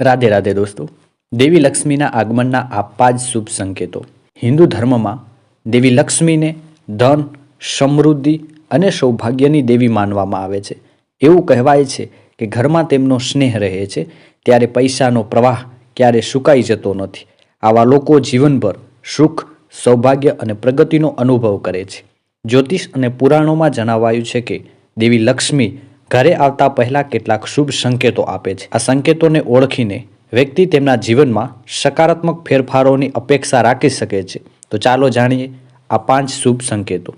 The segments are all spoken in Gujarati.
રાધે રાધે દોસ્તો, દેવી લક્ષ્મીના આગમનના આ પાંચ શુભ સંકેતો. હિન્દુ ધર્મમાં દેવી લક્ષ્મીને ધન, સમૃદ્ધિ અને સૌભાગ્યની દેવી માનવામાં આવે છે. એવું કહેવાય છે કે ઘરમાં તેમનો સ્નેહ રહે છે, ત્યારે પૈસાનો પ્રવાહ ક્યારે સુકાઈ જતો નથી. આવા લોકો જીવનભર સુખ, સૌભાગ્ય અને પ્રગતિનો અનુભવ કરે છે. જ્યોતિષ અને પુરાણોમાં જણાવાયું છે કે દેવી લક્ષ્મી ઘરે આવતા પહેલા કેટલાક શુભ સંકેતો આપે છે. આ સંકેતોને ઓળખીને વ્યક્તિ તેમના જીવનમાં સકારાત્મક ફેરફારોની અપેક્ષા રાખી શકે છે. તો ચાલો જાણીએ આ પાંચ શુભ સંકેતો.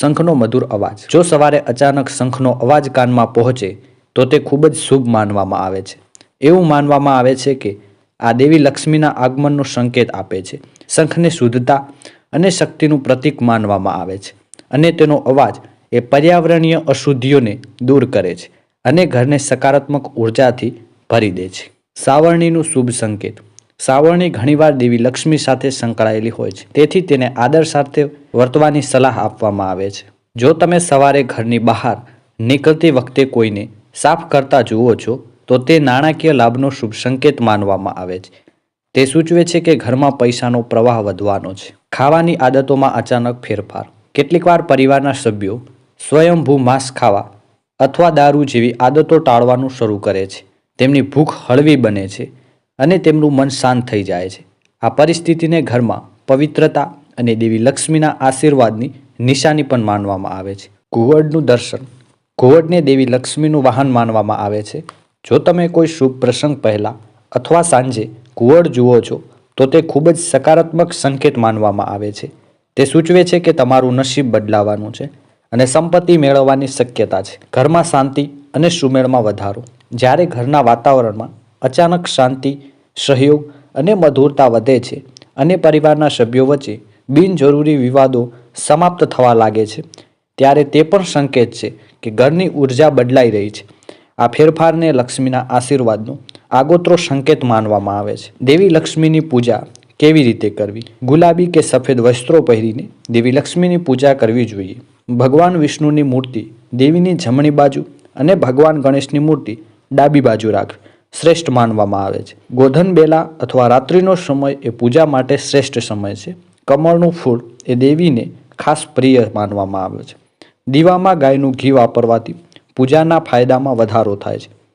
શંખનો મધુર અવાજ. જો સવારે અચાનક શંખનો અવાજ કાનમાં પહોંચે, તો તે ખૂબ જ શુભ માનવામાં આવે છે. એવું માનવામાં આવે છે કે આ દેવી લક્ષ્મીના આગમનનો સંકેત આપે છે. શંખને શુદ્ધતા અને શક્તિનું પ્રતીક માનવામાં આવે છે. અને તેનો અવાજ એ પર્યાવરણીય અશુદ્ધિઓને દૂર કરે છે અને ઘરને સકારાત્મક ઉર્જાથી ભરી દે છે. સાવરણીનું શુભ સંકેત. સાવરણી ઘણીવાર દેવી લક્ષ્મી સાથે સંકળાયેલી હોય છે. તેથી તેને આદર સાથે વર્તવાની સલાહ આપવામાં આવે છે. જો તમે સવારે ઘરની બહાર નીકળતી વખતે કોઈને સાફ કરતા જુઓ છો, તો તે નાણાકીય લાભનો શુભ સંકેત માનવામાં આવે છે. તે સૂચવે છે કે ઘરમાં પૈસાનો પ્રવાહ વધવાનો છે. ખાવાની આદતોમાં અચાનક ફેરફાર. કેટલીકવાર પરિવારના સભ્યો સ્વયંભૂ માંસ ખાવા અથવા દારૂ જેવી આદતો ટાળવાનું શરૂ કરે છે. તેમની ભૂખ હળવી બને છે અને તેમનું મન શાંત થઈ જાય છે. આ પરિસ્થિતિને ઘરમાં પવિત્રતા અને દેવી લક્ષ્મીના આશીર્વાદની નિશાની પણ માનવામાં આવે છે. ઘુવડનું દર્શન ઘુવડને દેવી લક્ષ્મીનું વાહન માનવામાં આવે છે. જો તમે કોઈ શુભ પ્રસંગ પહેલાં અથવા સાંજે ઘુવડ જુઓ છો, તો તે ખૂબ જ સકારાત્મક સંકેત માનવામાં આવે છે. તે સૂચવે છે કે તમારું નસીબ બદલાવાનું છે. અને સંપત્તિ મેળવવાની શક્યતા છે. ઘરમાં શાંતિ અને સુમેળમાં વધારો. જ્યારે ઘરના વાતાવરણમાં અચાનક શાંતિ, સહયોગ અને મધુરતા વધે છે અને પરિવારના સભ્યો વચ્ચે બિનજરૂરી વિવાદો સમાપ્ત થવા લાગે છે, ત્યારે તે પણ સંકેત છે કે ઘરની ઊર્જા બદલાઈ રહી છે. આ ફેરફારને લક્ષ્મીના આશીર્વાદનો આગોતરો સંકેત માનવામાં આવે છે. દેવી લક્ષ્મીની પૂજા કેવી રીતે કરવી? ગુલાબી કે સફેદ વસ્ત્રો પહેરીને દેવી લક્ષ્મીની પૂજા કરવી જોઈએ. ભગવાન વિષ્ણુની મૂર્તિ, દેવીની જમણી બાજુ અને ભગવાન ગણેશની મૂર્તિ ડાબી બાજુ રાખવી શ્રેષ્ઠ માનવામાં આવે છે. ગોધન બેલા અથવા રાત્રિનો સમય એ પૂજા માટે શ્રેષ્ઠ સમય છે. કમળનું ફૂલ એ દેવીને ખાસ પ્રિય માનવામાં આવે છે. દીવામાં ગાયનું ઘી વાપરવાથી પૂજાના ફાયદામાં વધારો થાય છે.